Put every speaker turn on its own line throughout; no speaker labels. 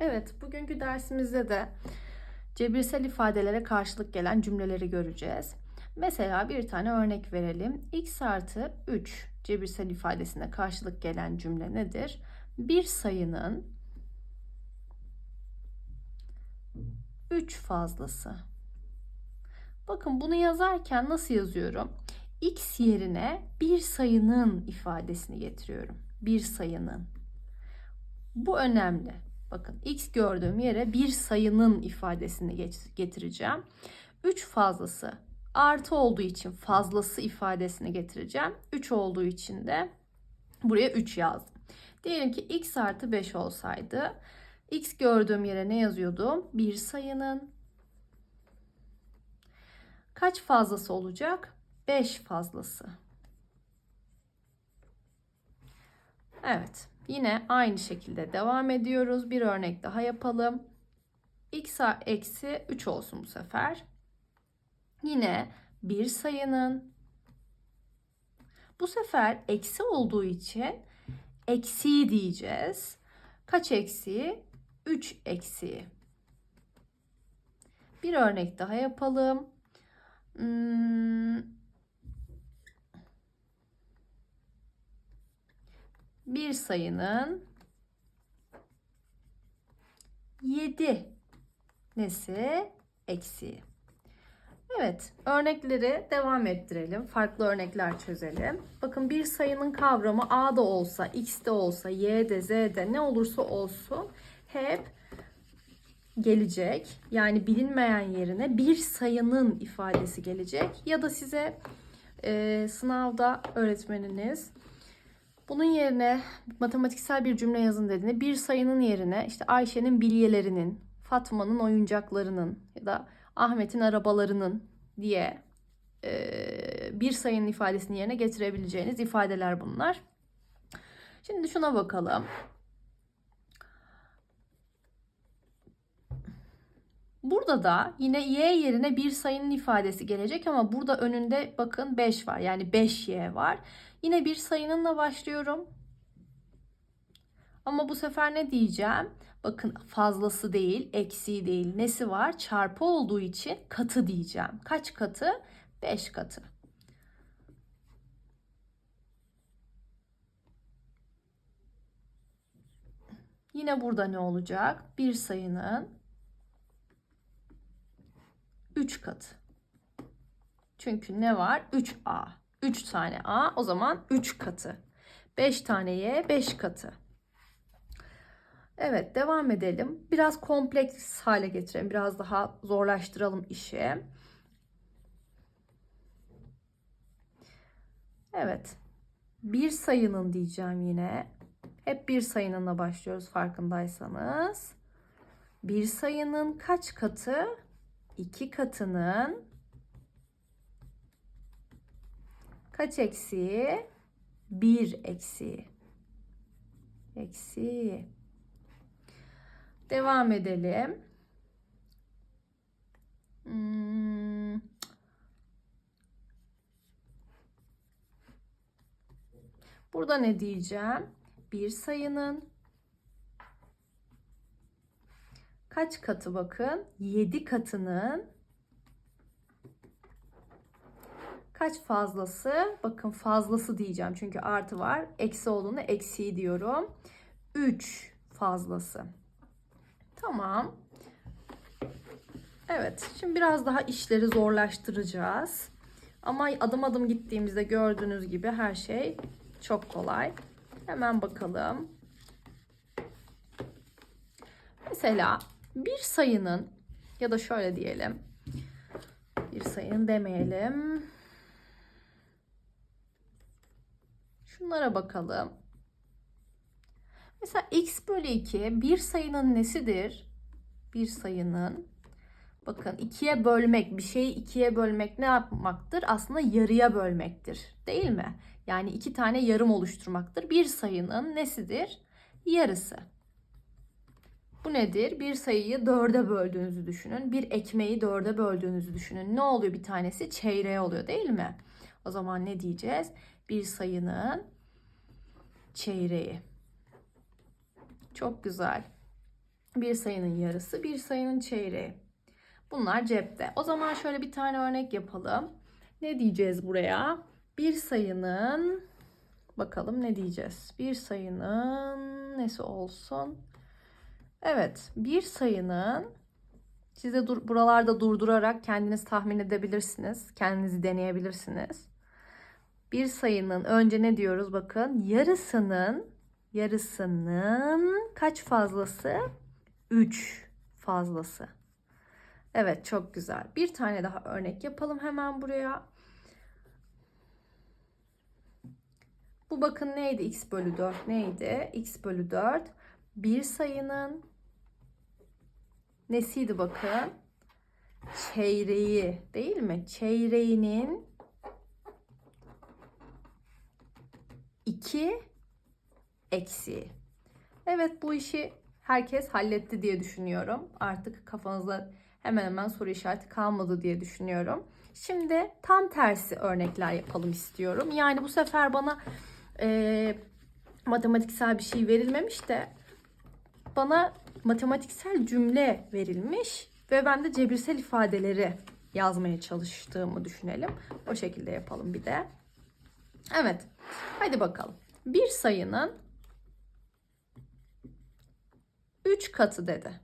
Evet, bugünkü dersimizde de cebirsel ifadelere karşılık gelen cümleleri göreceğiz. Mesela bir tane örnek verelim. x artı 3 cebirsel ifadesine karşılık gelen cümle nedir? Bir sayının 3 fazlası. Bakın bunu yazarken nasıl yazıyorum? x yerine bir sayının ifadesini getiriyorum. Bir sayının. Bu önemli. Bakın x gördüğüm yere bir sayının ifadesini getireceğim. 3 fazlası artı olduğu için fazlası ifadesini getireceğim. 3 olduğu için de buraya 3 yazdım. Diyelim ki x artı 5 olsaydı x gördüğüm yere ne yazıyordum? Bir sayının kaç fazlası olacak? 5 fazlası. Evet. Yine aynı şekilde devam ediyoruz. Bir örnek daha yapalım. x eksi 3 olsun bu sefer. Yine bir sayının bu sefer eksi olduğu için eksi diyeceğiz. Kaç eksiği? 3 eksiği. Bir örnek daha yapalım. Hmm, bir sayının 7 nesi eksiği. Evet, örnekleri devam ettirelim. Farklı örnekler çözelim. Bakın bir sayının kavramı A da olsa, X de olsa, Y de, Z de ne olursa olsun hep gelecek. Yani bilinmeyen yerine bir sayının ifadesi gelecek. Ya da size e, sınavda öğretmeniniz bunun yerine matematiksel bir cümle yazın dediğinde bir sayının yerine işte Ayşe'nin bilyelerinin, Fatma'nın oyuncaklarının ya da Ahmet'in arabalarının diye e, bir sayının ifadesini yerine getirebileceğiniz ifadeler bunlar. Şimdi şuna bakalım. Burada da yine y yerine bir sayının ifadesi gelecek ama burada önünde bakın 5 var. Yani 5y var. Yine bir sayınınla başlıyorum. Ama bu sefer ne diyeceğim? Bakın fazlası değil, eksiği değil. Nesi var? Çarpı olduğu için katı diyeceğim. Kaç katı? 5 katı. Yine burada ne olacak? Bir sayının 3 katı. Çünkü ne var? 3A. 3 tane A o zaman 3 katı. 5 tane Y 5 katı. Evet devam edelim. Biraz kompleks hale getirelim. Biraz daha zorlaştıralım işi. Evet. Bir sayının diyeceğim yine. Hep bir sayınınla başlıyoruz farkındaysanız. Bir sayının kaç katı? 2 katının kaç eksiği? 1 eksiği. Eksi. Devam edelim. Hmm. Burada ne diyeceğim? Bir sayının kaç katı bakın? 7 katının kaç fazlası? Bakın fazlası diyeceğim çünkü artı var. Eksi olduğunu eksiği diyorum. 3 fazlası. Tamam. Evet. Şimdi biraz daha işleri zorlaştıracağız. Ama adım adım gittiğimizde gördüğünüz gibi her şey çok kolay. Hemen bakalım. Mesela bir sayının ya da şöyle diyelim. Bir sayının demeyelim. Şunlara bakalım. Mesela x bölü 2 bir sayının nesidir? Bir sayının bakın ikiye bölmek bir şeyi ikiye bölmek ne yapmaktır? Aslında yarıya bölmektir değil mi? Yani iki tane yarım oluşturmaktır. Bir sayının nesidir? Yarısı. Bu nedir? Bir sayıyı dörde böldüğünüzü düşünün. Bir ekmeği dörde böldüğünüzü düşünün. Ne oluyor bir tanesi? Çeyreğe oluyor değil mi? O zaman ne diyeceğiz? Bir sayının çeyreği. Çok güzel. Bir sayının yarısı, bir sayının çeyreği. Bunlar cepte. O zaman şöyle bir tane örnek yapalım. Ne diyeceğiz buraya? Bir sayının bakalım ne diyeceğiz? Bir sayının nesi olsun? Evet, bir sayının siz de dur, buralarda durdurarak kendiniz tahmin edebilirsiniz. Kendinizi deneyebilirsiniz. Bir sayının önce ne diyoruz bakın? Yarısının yarısının kaç fazlası? 3 fazlası. Evet çok güzel. Bir tane daha örnek yapalım hemen buraya. Bu bakın neydi? x bölü 4 neydi? x bölü 4 bir sayının nesiydi bakın? Çeyreği değil mi? Çeyreğinin 2 eksi. Evet bu işi herkes halletti diye düşünüyorum. Artık kafanızda hemen hemen soru işareti kalmadı diye düşünüyorum. Şimdi tam tersi örnekler yapalım istiyorum. Yani bu sefer bana e, matematiksel bir şey verilmemiş de bana matematiksel cümle verilmiş ve ben de cebirsel ifadeleri yazmaya çalıştığımı düşünelim. O şekilde yapalım bir de. Evet. Hadi bakalım. Bir sayının 3 katı dedi.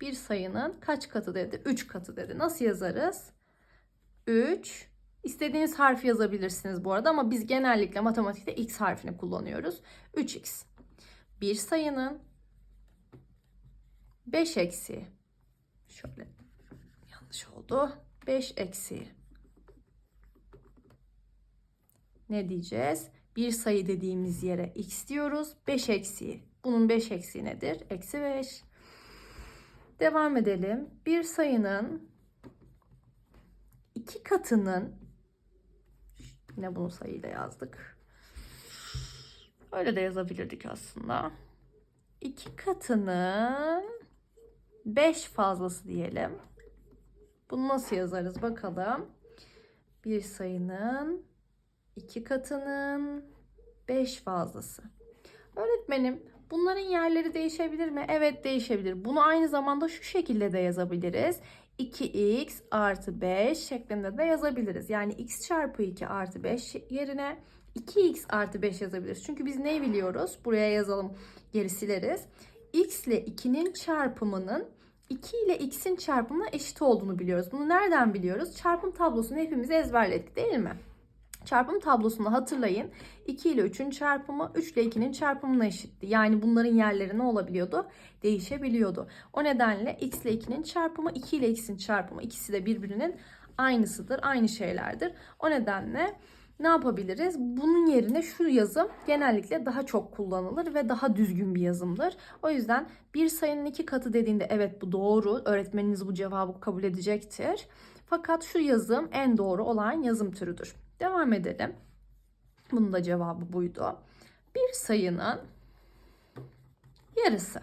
Bir sayının kaç katı dedi? 3 katı dedi. Nasıl yazarız? 3 İstediğiniz harfi yazabilirsiniz bu arada ama biz genellikle matematikte x harfini kullanıyoruz. 3x. Bir sayının 5 eksi. Şöyle yanlış oldu. 5 eksi. Ne diyeceğiz? Bir sayı dediğimiz yere x diyoruz. 5 eksi. Bunun 5 eksi nedir? Eksi 5. Devam edelim. Bir sayının iki katının yine bunu sayıyla yazdık. Öyle de yazabilirdik aslında. İki katının 5 fazlası diyelim. Bunu nasıl yazarız bakalım. Bir sayının iki katının 5 fazlası. Öğretmenim bunların yerleri değişebilir mi? Evet değişebilir. Bunu aynı zamanda şu şekilde de yazabiliriz. 2x artı 5 şeklinde de yazabiliriz. Yani x çarpı 2 artı 5 yerine 2x artı 5 yazabiliriz. Çünkü biz ne biliyoruz? Buraya yazalım geri sileriz. x ile 2'nin çarpımının 2 ile x'in çarpımına eşit olduğunu biliyoruz. Bunu nereden biliyoruz? Çarpım tablosunu hepimiz ezberledik değil mi? Çarpım tablosunu hatırlayın. 2 ile 3'ün çarpımı 3 ile 2'nin çarpımına eşitti. Yani bunların yerleri ne olabiliyordu? Değişebiliyordu. O nedenle x ile 2'nin çarpımı 2 ile x'in çarpımı ikisi de birbirinin aynısıdır. Aynı şeylerdir. O nedenle ne yapabiliriz? Bunun yerine şu yazım genellikle daha çok kullanılır ve daha düzgün bir yazımdır. O yüzden bir sayının iki katı dediğinde evet bu doğru. Öğretmeniniz bu cevabı kabul edecektir. Fakat şu yazım en doğru olan yazım türüdür. Devam edelim. Bunun da cevabı buydu. Bir sayının yarısı.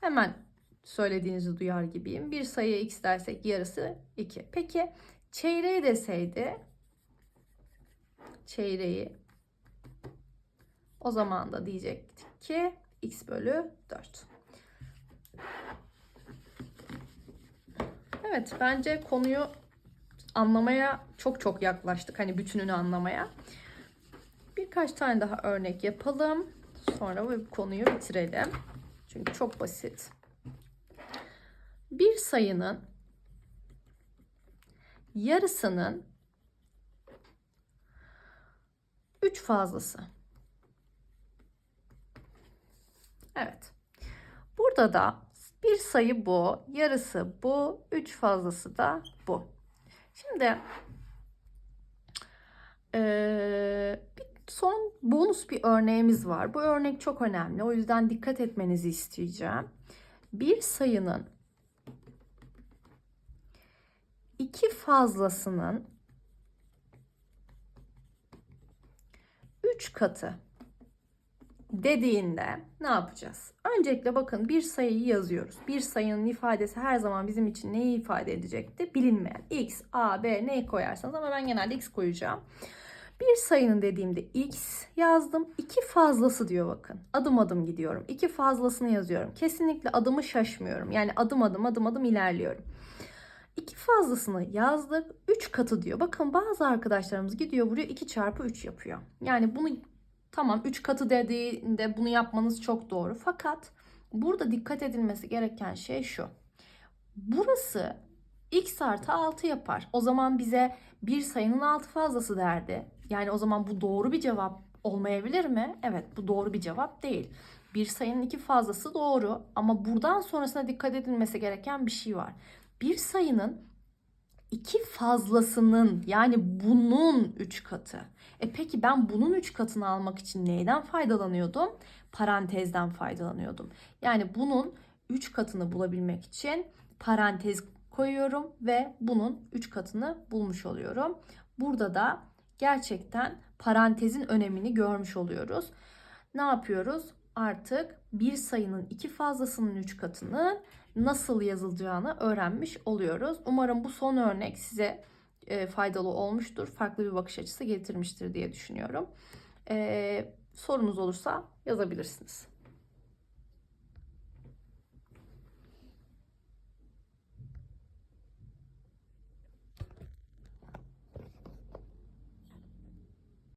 Hemen söylediğinizi duyar gibiyim. Bir sayıya x dersek yarısı 2. Peki çeyreği deseydi çeyreği o zaman da diyecektik ki x bölü 4. Evet bence konuyu anlamaya çok çok yaklaştık. Hani bütününü anlamaya. Birkaç tane daha örnek yapalım. Sonra bu konuyu bitirelim. Çünkü çok basit. Bir sayının yarısının 3 fazlası. Evet. Burada da bir sayı bu, yarısı bu, 3 fazlası da bu. Şimdi ee, son bonus bir örneğimiz var. Bu örnek çok önemli. O yüzden dikkat etmenizi isteyeceğim. Bir sayının iki fazlasının üç katı dediğinde ne yapacağız? Öncelikle bakın bir sayıyı yazıyoruz. Bir sayının ifadesi her zaman bizim için neyi ifade edecekti? Bilinmeyen. X, A, B ne koyarsanız ama ben genelde X koyacağım. Bir sayının dediğimde x yazdım. İki fazlası diyor bakın. Adım adım gidiyorum. İki fazlasını yazıyorum. Kesinlikle adımı şaşmıyorum. Yani adım adım adım adım ilerliyorum. İki fazlasını yazdık. 3 katı diyor. Bakın bazı arkadaşlarımız gidiyor buraya 2 çarpı 3 yapıyor. Yani bunu tamam 3 katı dediğinde bunu yapmanız çok doğru. Fakat burada dikkat edilmesi gereken şey şu. Burası x artı 6 yapar. O zaman bize bir sayının 6 fazlası derdi. Yani o zaman bu doğru bir cevap olmayabilir mi? Evet bu doğru bir cevap değil. Bir sayının iki fazlası doğru ama buradan sonrasına dikkat edilmesi gereken bir şey var. Bir sayının iki fazlasının yani bunun 3 katı. E peki ben bunun 3 katını almak için neyden faydalanıyordum? Parantezden faydalanıyordum. Yani bunun 3 katını bulabilmek için parantez koyuyorum ve bunun 3 katını bulmuş oluyorum. Burada da gerçekten parantezin önemini görmüş oluyoruz. Ne yapıyoruz? Artık bir sayının iki fazlasının 3 katını nasıl yazılacağını öğrenmiş oluyoruz. Umarım bu son örnek size e, faydalı olmuştur. Farklı bir bakış açısı getirmiştir diye düşünüyorum. E, sorunuz olursa yazabilirsiniz.